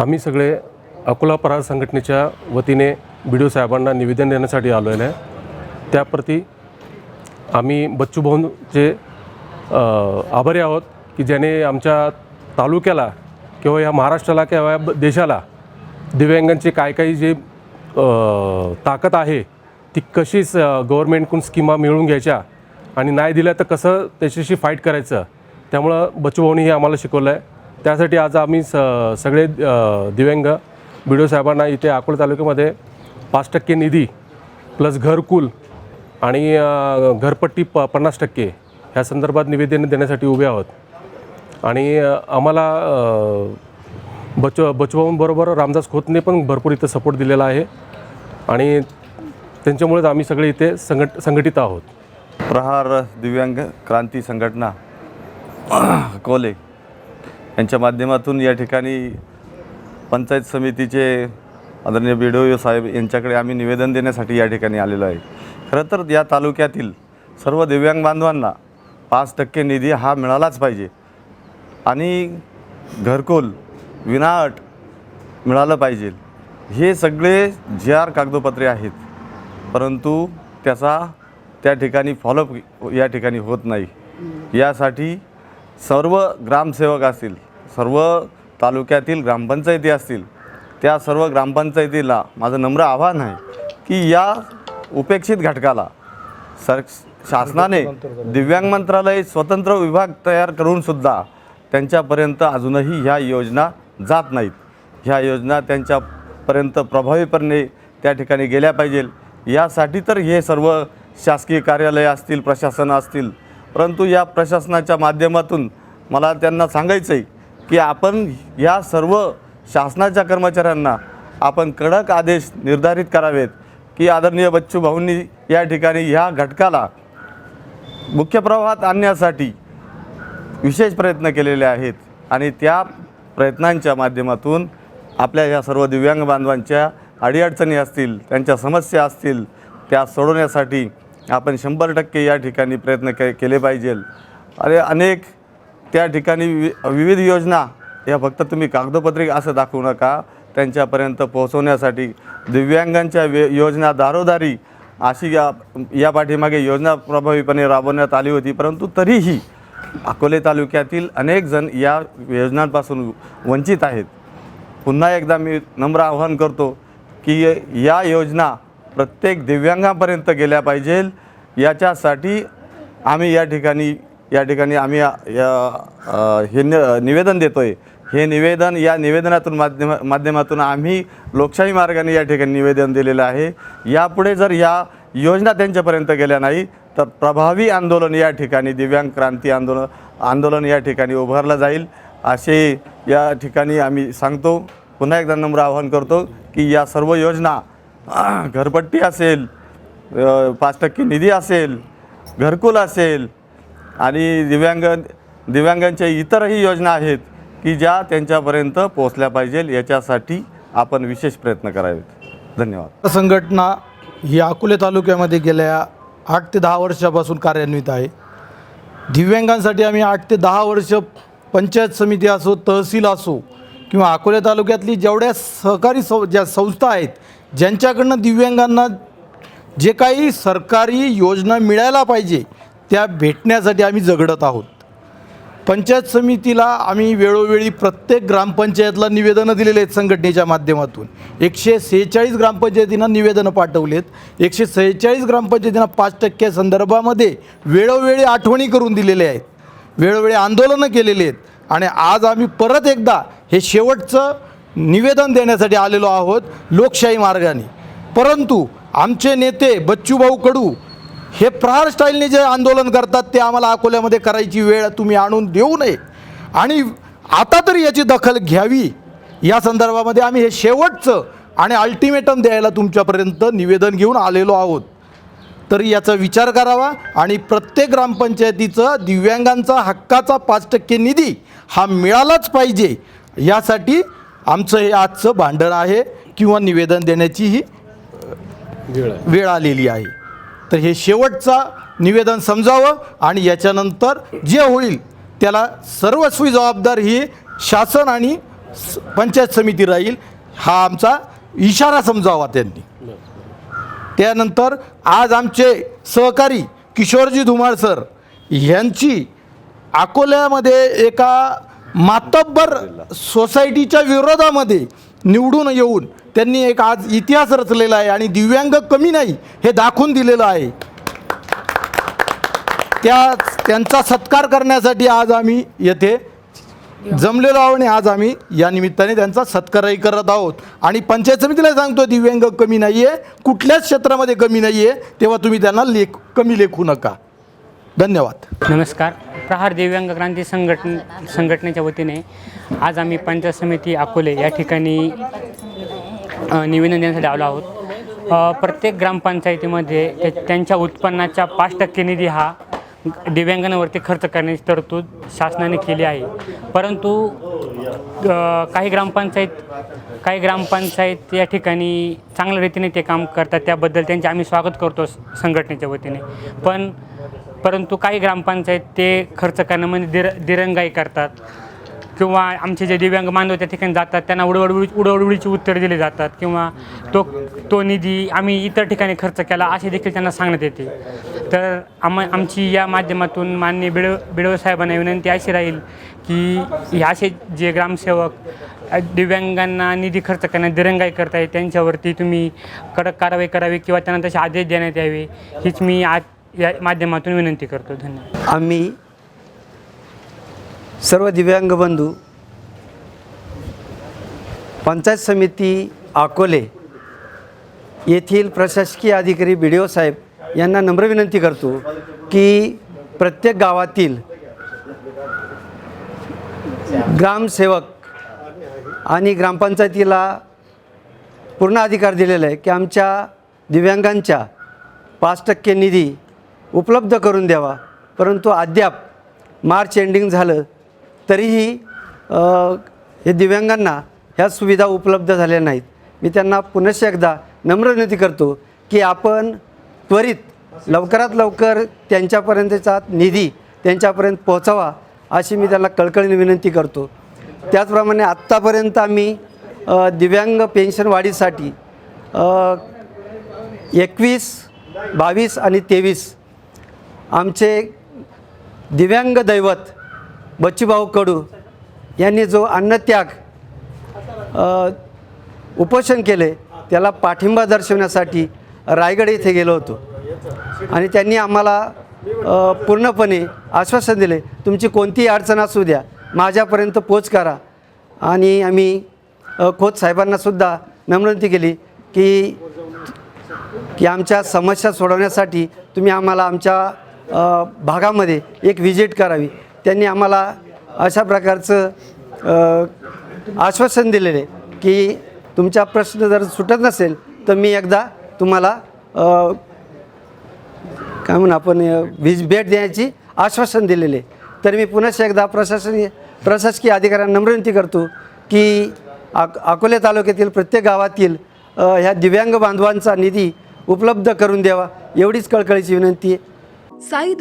आम्ही सगळे अकोला परार संघटनेच्या वतीने बी डी ओ साहेबांना निवेदन देण्यासाठी आलो आहे. त्याप्रती आम्ही बच्चू भाऊंचे आभारी आहोत की ज्याने आमच्या तालुक्याला किंवा या महाराष्ट्राला किंवा या देशाला दिव्यांगांची काय काही जे ताकद आहे ती कशीच गव्हर्मेंटकडून स्कीमा मिळवून घ्यायच्या आणि नाही दिल्या तर कसं त्याच्याशी फाईट करायचं त्यामुळं बच्चू हे आम्हाला शिकवलं आहे त्यासाठी आज आम्ही स सगळे दिव्यांग बी डी ओ साहेबांना इथे अकोला तालुक्यामध्ये पाच टक्के निधी प्लस घरकुल आणि घरपट्टी प पन्नास टक्के ह्या संदर्भात निवेदन देण्यासाठी उभे आहोत. आणि आम्हाला बच बचवाऊंबरोबर रामदास खोतने पण भरपूर इथं सपोर्ट दिलेला आहे. आणि त्यांच्यामुळेच आम्ही सगळे इथे संघट संघटित आहोत. प्रहार दिव्यांग क्रांती संघटना कोले. यांच्या माध्यमातून या ठिकाणी पंचायत समितीचे आदरणीय बी डी ओ साहेब यांच्याकडे आम्ही निवेदन देण्यासाठी या ठिकाणी आलेलो आहे. खरं तर या तालुक्यातील सर्व दिव्यांग बांधवांना पाच टक्के निधी हा मिळालाच पाहिजे. आणि घरकोल विनाअट मिळालं पाहिजे. हे सगळे जे आर कागदोपत्रे आहेत. परंतु त्याचा त्या ठिकाणी फॉलोअप या ठिकाणी होत नाही. यासाठी सर्व ग्रामसेवक असतील सर्व तालुक्यातील ग्रामपंचायती असतील त्या सर्व ग्रामपंचायतीला माझं नम्र आव्हान आहे की या उपेक्षित घटकाला सर शासनाने दिव्यांग मंत्रालय स्वतंत्र विभाग तयार करून सुद्धा त्यांच्यापर्यंत अजूनही ह्या योजना जात नाहीत. ह्या योजना त्यांच्यापर्यंत प्रभावीपणे त्या ठिकाणी गेल्या पाहिजे यासाठी तर हे सर्व शासकीय कार्यालय असतील प्रशासन असतील परंतु या प्रशासनाच्या माध्यमातून मला त्यांना सांगायचं आहे की आपण या सर्व शासनाच्या कर्मचाऱ्यांना आपण कडक आदेश निर्धारित करावेत की आदरणीय बच्चू भाऊंनी या ठिकाणी ह्या घटकाला मुख्य प्रवाहात आणण्यासाठी विशेष प्रयत्न केलेले आहेत आणि त्या प्रयत्नांच्या माध्यमातून आपल्या या सर्व दिव्यांग बांधवांच्या अडीअडचणी असतील त्यांच्या समस्या असतील त्या सोडवण्यासाठी आपण शंभर टक्के या ठिकाणी प्रयत्न के केले पाहिजे अरे अनेक त्या ठिकाणी वि विविध योजना या फक्त तुम्ही कागदपत्रे असं दाखवू नका. त्यांच्यापर्यंत पोहोचवण्यासाठी दिव्यांगांच्या वे योजना दारोदारी अशी या या पाठीमागे योजना प्रभावीपणे राबवण्यात आली होती. परंतु तरीही अकोले तालुक्यातील अनेक जण या योजनांपासून वंचित आहेत. पुन्हा एकदा मी नम्र आवाहन करतो की या योजना प्रत्येक दिव्यांगापर्यंत गेल्या पाहिजेल. याच्यासाठी आम्ही या ठिकाणी या ठिकाणी आम्ही या हे न निवेदन देतो आहे हे निवेदन या निवेदनातून माध्यम माध्यमातून आम्ही लोकशाही मार्गाने या ठिकाणी निवेदन दिलेलं आहे. यापुढे जर या योजना त्यांच्यापर्यंत गेल्या नाही तर प्रभावी आंदोलन या ठिकाणी दिव्यांग क्रांती आंदोलन आंदोलन या ठिकाणी उभारलं जाईल. असे या ठिकाणी आम्ही सांगतो. पुन्हा एकदा नम्र आवाहन करतो की या सर्व योजना घरपट्टी असेल पाच टक्के निधी असेल घरकुल असेल आणि दिव्यांग दिव्यांगांच्या इतरही योजना आहेत की ज्या त्यांच्यापर्यंत पोहोचल्या पाहिजेल याच्यासाठी आपण विशेष प्रयत्न करावेत. धन्यवाद. संघटना ही अकोले तालुक्यामध्ये गेल्या आठ ते दहा वर्षापासून कार्यान्वित आहे. दिव्यांगांसाठी आम्ही आठ ते दहा वर्ष पंचायत समिती असो तहसील असो किंवा अकोले तालुक्यातली जेवढ्या सहकारी सं ज्या संस्था आहेत ज्यांच्याकडनं दिव्यांगांना जे काही सरकारी योजना मिळायला पाहिजे त्या भेटण्यासाठी आम्ही झगडत आहोत. पंचायत समितीला आम्ही वेळोवेळी प्रत्येक ग्रामपंचायतला निवेदनं दिलेले आहेत संघटनेच्या माध्यमातून. एकशे सेहेचाळीस ग्रामपंचायतींना निवेदनं पाठवलेत. एकशे सेहेचाळीस ग्रामपंचायतींना पाच टक्क्या संदर्भामध्ये वेळोवेळी आठवणी करून दिलेल्या आहेत. वेळोवेळी आंदोलनं केलेली आहेत. आणि आज आम्ही परत एकदा हे शेवटचं निवेदन देण्यासाठी आलेलो आहोत लोकशाही मार्गाने. परंतु आमचे नेते बच्चूभाऊ कडू हे प्रहार स्टाईलने जे आंदोलन करतात ते आम्हाला अकोल्यामध्ये करायची वेळ तुम्ही आणून देऊ नये. आणि आता तरी याची दखल घ्यावी. या संदर्भामध्ये आम्ही हे शेवटचं आणि अल्टिमेटम द्यायला तुमच्यापर्यंत निवेदन घेऊन आलेलो आहोत. तर याचा विचार करावा आणि प्रत्येक ग्रामपंचायतीचं दिव्यांगांचा हक्काचा पाच टक्के निधी हा मिळालाच पाहिजे. यासाठी आमचं हे आजचं भांडण आहे किंवा निवेदन देण्याची ही वेळ आलेली आहे. तर हे शेवटचा निवेदन समजावं आणि याच्यानंतर जे होईल त्याला सर्वस्वी जबाबदार ही शासन आणि पंचायत समिती राहील हा आमचा इशारा समजावा त्यांनी. त्यानंतर आज आमचे सहकारी किशोरजी धुमाळ सर यांची अकोल्यामध्ये एका मातब्बर सोसायटीच्या विरोधामध्ये निवडून येऊन त्यांनी एक आज इतिहास रचलेला आहे आणि दिव्यांग कमी नाही हे दाखवून दिलेलं आहे. त्या त्यांचा सत्कार करण्यासाठी आज आम्ही येथे जमलेलो आहोत आणि आज आम्ही या निमित्ताने त्यांचा सत्कारही करत आहोत. आणि पंचायत समितीला सांगतो दिव्यांग कमी नाही आहे कुठल्याच क्षेत्रामध्ये कमी नाही आहे तेव्हा तुम्ही त्यांना लेख कमी लेखू नका. धन्यवाद. नमस्कार. प्रहार दिव्यांग क्रांती संघटन संघटनेच्या वतीने आज आम्ही पंचायत समिती अकोले या ठिकाणी निवेदन देण्यासाठी आलो आहोत. प्रत्येक ग्रामपंचायतीमध्ये ते- त्यांच्या उत्पन्नाच्या पाच टक्के निधी हा दिव्यांगांवरती खर्च करण्याची तरतूद शासनाने केली आहे. परंतु काही ग्रामपंचायत काही ग्रामपंचायत या ठिकाणी चांगल्या रीतीने ते काम करतात. त्याबद्दल त्यांचे आम्ही स्वागत करतो संघटनेच्या वतीने. पण परंतु काही ग्रामपंचायत ते खर्च करण्यामध्ये म्हणजे दिर दिरंगाई करतात. किंवा आमचे जे दिव्यांग मानव त्या ठिकाणी जातात त्यांना उडवडवी उडवडवीची उत्तर दिली जातात. किंवा तो तो निधी आम्ही इतर ठिकाणी खर्च केला असे देखील त्यांना सांगण्यात येते. तर आम आमची या माध्यमातून माननीय बिडव बिडव साहेबांना विनंती अशी राहील की हे असे जे ग्रामसेवक दिव्यांगांना निधी खर्च करण्यात दिरंगाई करताय त्यांच्यावरती तुम्ही कडक कारवाई करावी किंवा त्यांना तसे आदेश देण्यात यावे हीच मी आज या माध्यमातून विनंती करतो. धन्यवाद. आम्ही सर्व दिव्यांग बंधू पंचायत समिती अकोले येथील प्रशासकीय अधिकारी बी डी ओ साहेब यांना नम्र विनंती करतो की प्रत्येक गावातील ग्रामसेवक आणि ग्रामपंचायतीला पूर्ण अधिकार दिलेला आहे की आमच्या दिव्यांगांच्या पाच टक्के निधी उपलब्ध करून द्यावा. परंतु अद्याप मार्च एंडिंग झालं तरीही हे दिव्यांगांना ह्या सुविधा उपलब्ध झाल्या नाहीत. मी त्यांना पुनश्च एकदा नम्र विनंती करतो की आपण त्वरित लवकरात लवकर त्यांच्यापर्यंतचा निधी त्यांच्यापर्यंत पोहोचावा अशी मी त्यांना कळकळीने विनंती करतो. त्याचप्रमाणे आत्तापर्यंत आम्ही दिव्यांग पेन्शन वाढीसाठी एकवीस बावीस आणि तेवीस आमचे दिव्यांग दैवत बच्चूभाऊ कडू यांनी जो अन्नत्याग उपोषण केले त्याला पाठिंबा दर्शवण्यासाठी रायगड येथे गेलो होतो. आणि त्यांनी आम्हाला पूर्णपणे आश्वासन दिले तुमची कोणतीही अडचण असू द्या माझ्यापर्यंत पोच करा. आणि आम्ही खोत साहेबांनासुद्धा नम्रविनंती केली की की आमच्या समस्या सोडवण्यासाठी तुम्ही आम्हाला आमच्या भागामध्ये एक व्हिजिट करावी. त्यांनी आम्हाला अशा प्रकारचं आश्वासन दिलेले की तुमचा प्रश्न जर सुटत नसेल तर मी एकदा तुम्हाला काय म्हणून आपण व्हिज भेट देण्याची आश्वासन दिलेले. तर मी पुन्हा एकदा प्रशासनीय प्रशासकीय अधिकाऱ्यांना नम्र विनंती करतो की अक अकोले तालुक्यातील प्रत्येक गावातील ह्या दिव्यांग बांधवांचा निधी उपलब्ध करून द्यावा एवढीच कळकळीची विनंती आहे साई